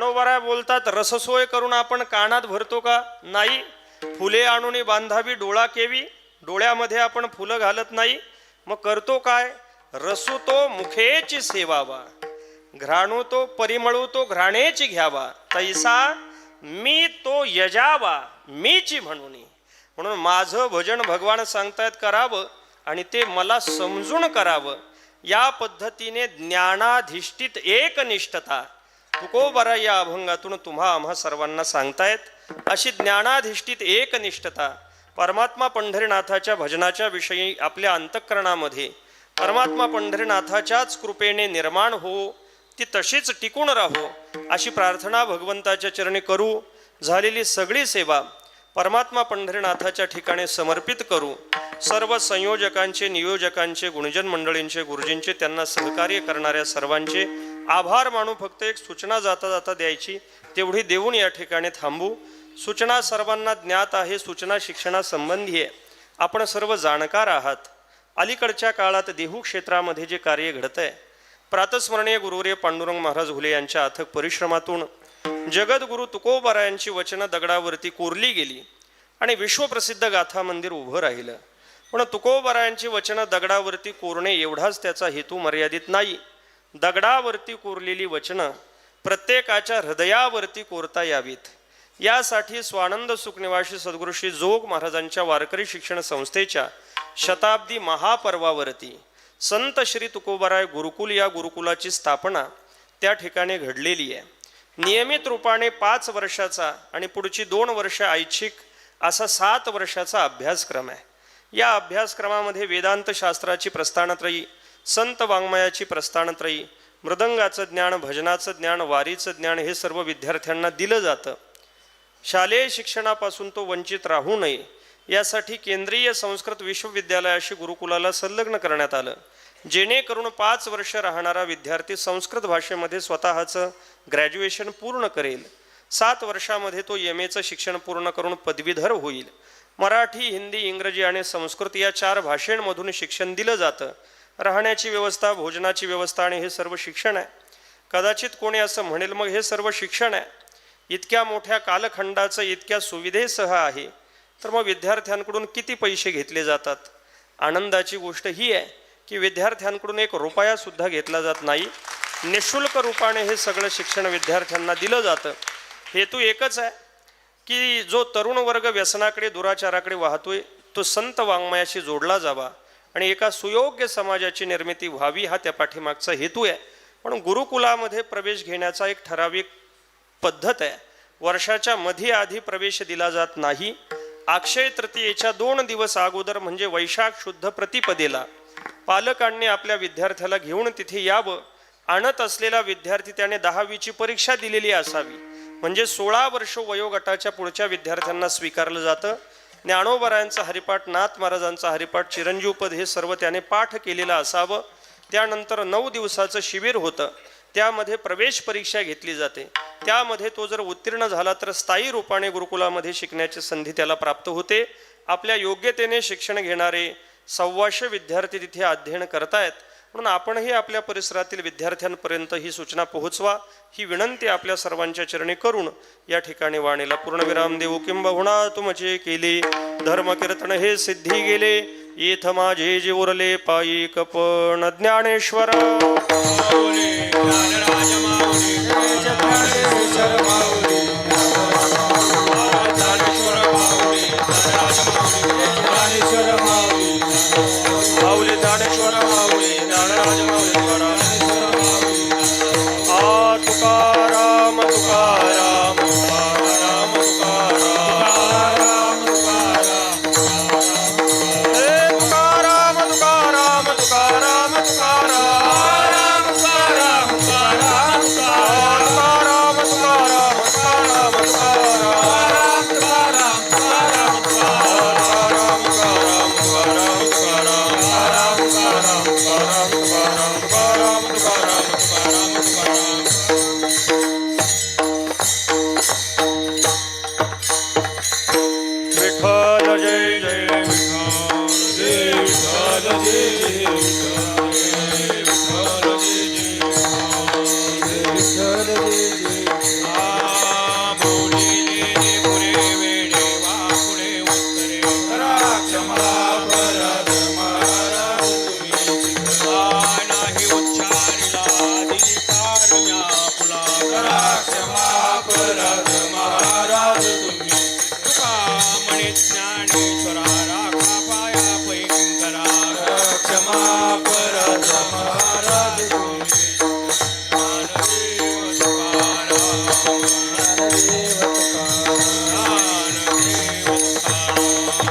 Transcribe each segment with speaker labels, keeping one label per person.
Speaker 1: मनोबरा बोलतात रससोय करून आपण कानात भरतो का? नाही. फुले आणून बांधावी डोळा केवी. डोळ्यामध्ये आपण फुलं घालत नाही. मग करतो काय? रसू तो मुखेची सेवावा. घ्राणू तो परिमळू तो घ्राणेची घ्यावा. तैसा मी तो यजावा मीची म्हणून. म्हणून माझं भजन भगवान सांगतायत करावं आणि ते मला समजून करावं. या पद्धतीने ज्ञानाधिष्ठित एकनिष्ठता तुकोबरा या अभंगातून तुम्हा आम्हा सर्वांना सांगतायत. अशी ज्ञानाधिष्ठित एकनिष्ठता परमात्मा पंढरीनाथाच्या भजनाच्या विषयी आपल्या अंतःकरणामध्ये परमात्मा पंढरीनाथाच्याच कृपेने निर्माण हो ती तशीच टिकून राहो अशी प्रार्थना भगवंताच्या चरणी करू झालेली सगळी सेवा परमात्मा पंढरीनाथाच्या ठिकाणी समर्पित करू. सर्व संयोजकांचे नियोजकांचे गुणजन मंडळींचे गुरुजींचे त्यांना सहकार्य करणाऱ्या सर्वांचे आभार मानू फक्त एक सूचना जाता जाता द्यायची तेवढी देऊन या ठिकाणी थांबू. सूचना सर्वांना ज्ञात आहे सूचना शिक्षणासंबंधी आहे. आपण सर्व जाणकार आहात. अलीकडच्या काळात देहू क्षेत्रामध्ये जे कार्य घडत आहे प्रातस्मरणीय गुरुवर्य पांडुरंग महाराज घुले यांच्या अथक परिश्रमातून जगद्गुरु तुकोबारायांची वचनं दगडावरती कोरली गेली आणि विश्वप्रसिद्ध गाथा मंदिर उभं राहिलं. पण तुकोबारायांची वचनं दगडावरती कोरणे एवढाच त्याचा हेतू मर्यादित नाही. दगडावरती कोरलेली वचनं प्रत्येकाच्या हृदयावरती कोरता यावीत. यासाठी स्वानंद सुखनिवासी सद्गुरू श्री जोग महाराजांच्या वारकरी शिक्षण संस्थेच्या शताब्दी महापर्वावरती संत श्री तुकोबाराय गुरुकुल या गुरुकुलाची स्थापना त्या ठिकाणी घडलेली आहे. नियमित रूपाने पाच वर्षाचा आणि पुढची दोन वर्ष ऐच्छिक असा सात वर्षाचा अभ्यासक्रम आहे. या अभ्यासक्रमामध्ये वेदांत शास्त्राची प्रस्थानत्रयी संत वाङ्मयाची प्रस्थानत्रयी मृदंगाचं ज्ञान भजनाचं ज्ञान वारीचं ज्ञान हे सर्व विद्यार्थ्यांना दिलं जातं. शालेय शिक्षणापासून तो वंचित राहू नये यासाठी केंद्रीय संस्कृत विश्वविद्यालयाशी गुरुकुलाला संलग्न करण्यात आलं. जेणेकरून पाच वर्ष राहणारा विद्यार्थी संस्कृत भाषेमध्ये स्वतःचं ग्रॅज्युएशन पूर्ण करेल. सात वर्षामध्ये तो एम एचं शिक्षण पूर्ण करून पदवीधर होईल. मराठी हिंदी इंग्रजी आणि संस्कृत या चार भाषेंमधून शिक्षण दिलं जातं. राहण्याची व्यवस्था भोजनाची व्यवस्था आणि हे सर्व शिक्षण आहे. कदाचित कोणी असं म्हणेल मग हे सर्व शिक्षण आहे. इतक्या मोठ्या कालखंडाचं इतक्या सुविधेसह आहे. तर मग विद्यार्थ्यांकडून किती पैसे घेतले जातात? आनंदाची गोष्ट ही आहे की विद्यार्थ्यांकडून एक रुपयासुद्धा घेतला जात नाही. निशुल्क रूपाने हे सगळं शिक्षण विद्यार्थ्यांना दिलं जातं. हेतू एकच आहे की जो तरुण वर्ग व्यसनाकडे दुराचाराकडे वाहतोय तो संत वाङ्मयाशी जोडला जावा. आणि एका सुयोग्य समाजाची निर्मिती व्हावी हा त्या पाठीमागचा हेतू आहे. म्हणून गुरुकुलामध्ये प्रवेश घेण्याचा एक ठराविक पद्धत आहे. वर्षाच्या मध्ये आधी प्रवेश दिला जात नाही. अक्षय तृतीयेच्या दोन दिवस अगोदर म्हणजे वैशाख शुद्ध प्रतिपदेला. पालकांनी आपल्या विद्यार्थ्याला घेऊन तिथे यावं. आणत असलेला विद्यार्थी त्याने दहावीची परीक्षा दिलेली असावी. म्हणजे सोळा वर्ष वयोगटाच्या पुढच्या विद्यार्थ्यांना स्वीकारलं जातं. ज्ञानोबरायांचा हरिपाठ नाथ महाराजांचा हरिपाठ चिरंजीवपद हे सर्व त्याने पाठ केलेलं असावं. त्यानंतर नऊ दिवसाचं शिबिर होतं. त्यामध्ये प्रवेश परीक्षा घेतली जाते. त्यामध्ये तो जर उत्तीर्ण झाला तर स्थायी रूपाने गुरुकुलामध्ये शिकण्याची संधी त्याला प्राप्त होते. आपल्या योग्यतेने शिक्षण घेणारे सव्वाशे विद्यार्थी तिथे अध्ययन करतायत. म्हणून आपणही आपल्या परिसरातील विद्यार्थ्यांपर्यंत ही सूचना पोहोचवा. ही विनंती आपल्या सर्वांच्या चरणी करून या ठिकाणी वाणीला पूर्णविराम देऊ. किंबहुना तुमचे केले. धर्म कीर्तन हे सिद्धी गेले. येथ माझे जे उरले पायी कपण ज्ञानेश्वर.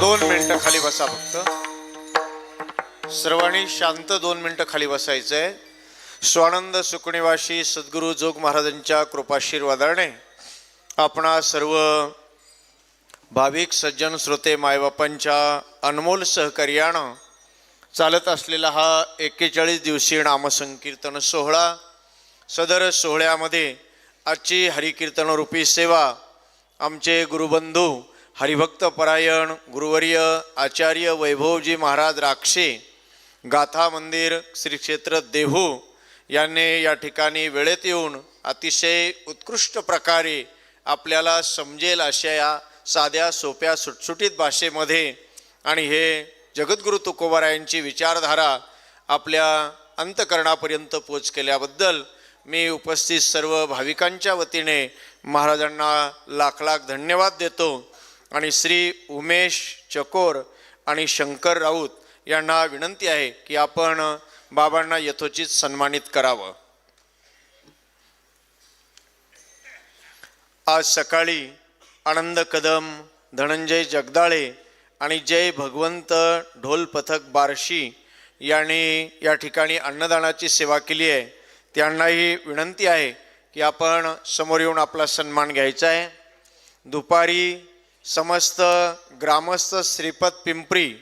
Speaker 2: दोन मिनटं खाली बसा फक्त. सर्वांनी शांत दोन मिनटं खाली बसायचंय. स्वानंद सुकणीवाशी सद्गुरू जोग महाराजांच्या कृपाशीर्वादाने आपणा सर्व भाविक सज्जन श्रोते मायबापांच्या अनमोल सहकार्यानं चालत असलेला हा एक्केचाळीस दिवसीय नामसंकीर्तन सोहळा सदर सोहळ्यामध्ये आजची हरिकीर्तन रूपी सेवा आमचे गुरुबंधू हरिभक्त परायण गुरुवर्य आचार्य वैभवजी महाराज राक्षे गाथा मंदिर श्री क्षेत्र देहू यांनी या ठिकाणी वेळेत येऊन अतिशय उत्कृष्ट प्रकारे आपल्याला समजेल अशा या साध्या सोप्या सुटसुटीत भाषेमध्ये आणि हे जगद्गुरु तुकोबारायांची विचारधारा आपल्या अंतकरणापर्यंत पोच केल्याबद्दल मी उपस्थित सर्व भाविकांच्या वतीने महाराजांना लाख लाख धन्यवाद देतो. आणि श्री उमेश चकोर आणि शंकर राऊत यांना विनंती आहे की आपण बाबांना यथोचित सन्मानित करावं. आज सकाळी आनंद कदम धनंजय जगदाळे आणि जय भगवंत ढोल पथक बार्शी यांनी या ठिकाणी अन्नदानाची सेवा केली आहे. त्यांनाही विनंती आहे की आपण समोर येऊन आपला सन्मान घ्यायचा आहे. दुपारी समस्त ग्रामस्थ श्रीपद पिंपरी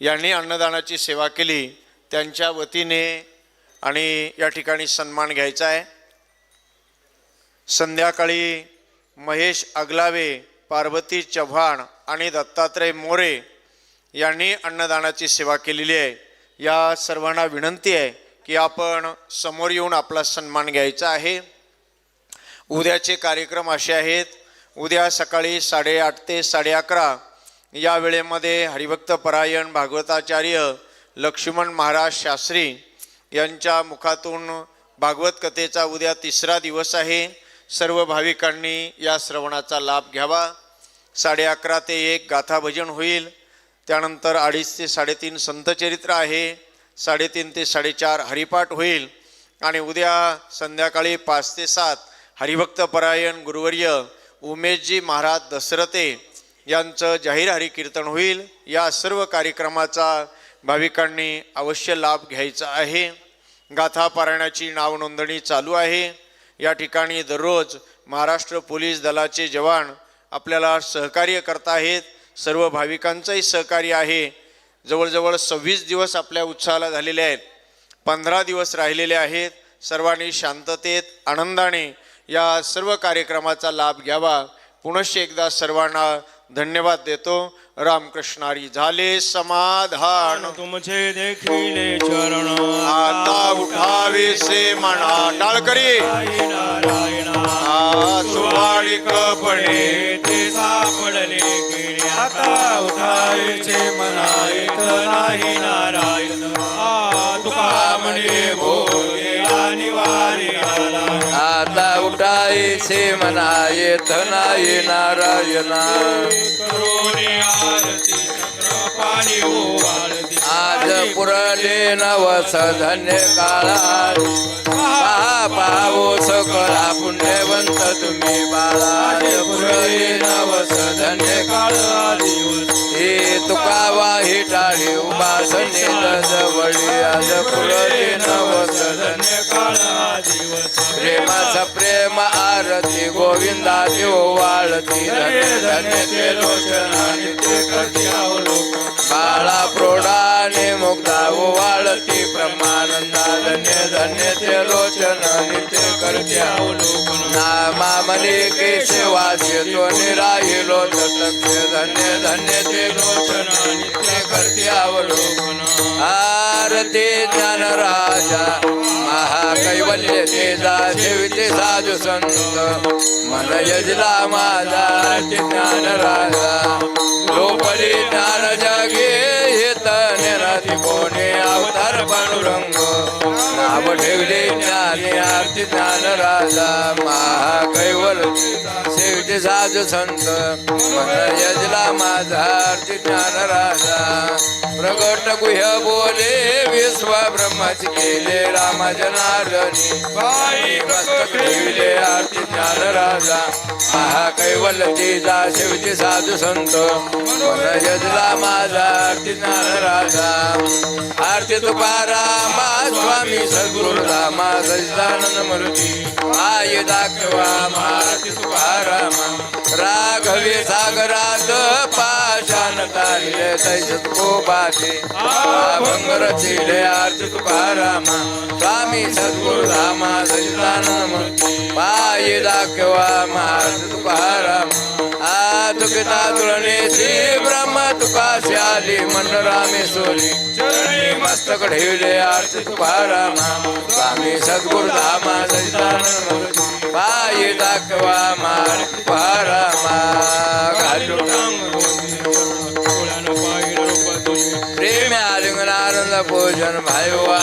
Speaker 2: यांनी अन्नदानाची सेवा केली. त्यांच्या वतीने आणि या ठिकाणी सन्मान घ्यायचा आहे. संध्याकाळी महेश अगलावे पार्वती चव्हाण आणि दत्तात्रय मोरे यांनी अन्नदानाची सेवा केलेली आहे. या सर्वांना विनंती आहे की आपण समोर येऊन आपला सन्मान घ्यायचा आहे. उद्याचे कार्यक्रम असे आहेत. उद्या सकाळी साडेआठ ते साडे अकरा या वेळेमध्ये हरिभक्त परायण भागवताचार्य लक्ष्मण महाराज शास्त्री यांच्या मुखातून भागवत कथेचा उद्या तिसरा दिवस आहे. सर्व भाविकांनी या श्रवणाचा लाभ घ्यावा. साडे अकरा ते एक गाथा भजन होईल. त्यानंतर अडीच ते साडेतीन संतचरित्र आहे. साडेतीन ते साडेचार हरिपाठ होईल. आणि उद्या संध्याकाळी पाच ते सात हरिभक्त परायण गुरुवर्य उमेशजी महाराज दसरते यांचं जाहीर हरिकीर्तन होईल. या सर्व कार्यक्रमाचा भाविकांनी अवश्य लाभ घ्यायचा आहे. गाथा पारायणाची नावनोंदणी चालू आहे. या ठिकाणी दररोज महाराष्ट्र पोलीस दलाचे जवान आपल्याला सहकार्य करता आहेत. सर्व भाविकांचंही सहकार्य आहे. जवळजवळ सव्वीस दिवस आपल्या उत्साहाला झालेले आहेत. पंधरा दिवस राहिलेले आहेत. सर्वांनी शांततेत आनंदाने या सर्व कार्यक्रमाचा लाभ घ्यावा. पुनश्च एकदा सर्वांना धन्यवाद देतो. रामकृष्णारी झाले समाधान.
Speaker 3: तुमचे देखील चरण.
Speaker 2: आता उठावे से म्हणा टाळकरी सुवाळी कपडे.
Speaker 3: ते सापडले आता उठायचे मना. येत नाही नारायण. तुका म्हणे आला
Speaker 4: आता उठायचे म्हणा येत नाही नारायणा. आज पुरले नवस धन्य काळा पहा पाहो सकळा पुण्यवंत तुम्ही बाळा. पुरले नवस धन्य काळा हे तुका वाही टाळी उपासने जवळी. गोविंदा देव वाळती धन्य धन्य ते लोचना नित्य करते बाळा प्रोडा मुक्ता वाळती प्रमाण धन्य धन्य ते लोचना नित्य करते अवलोकन. नामा मलिके तो निराहिलो तटके धन्य धन्य ते लोचन नित्य करते अवलोकन. आरती ज्ञान राजा महाकैवल्य तेजा ठेविते साधू संत. मन यजला माझा ज्ञान राजा. लोपली ज्ञान जगे हेत आरती कोणे अवतार पांडुरंग. नाव ठेवले ज्ञानी आरती ज्ञान राजा. महाकैवल सेविते शेवटी साज संत. यजला माझा आरती ज्ञान राजा. प्रगट गुह्य बोले विश्व ब्रह्मच केले रामा बाई ज्ञान राजा महाकैवल महाकैवल्यतीचा शिवजी साधू संत. मन यजला माझा आरती ज्ञान राजा आरती तुकारामा स्वामी सद्गुरुरामा सचिदानंद मृती आय दाखवा आरती तुकारामा राघवे सागरात पाषाण तारिले तैसत कोपाते भंग रचिले आरती तुकारामा स्वामी सद्गुरु धामा सचिदानम पाय दाखवा महाराज तुकाराम आ तुकारामा तुळणे श्री ब्रह्म तुका श्याली मन रामेश्वरी चरणी मस्तक ठेवले आरती तुकारामा स्वामी सद्गुरु धामा सचिदानम आई दाखवा मार तुकारामा घालू प्रेम आलिंगन पूजन भाईवा.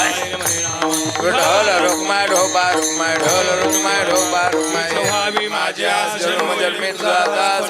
Speaker 4: विठ्ठल रुक्माय ढोबा रुक्माय ढोल रुक्मा ढोबा
Speaker 3: रुक्मा. माझ्या
Speaker 4: जन्म जन्मी तुझा दास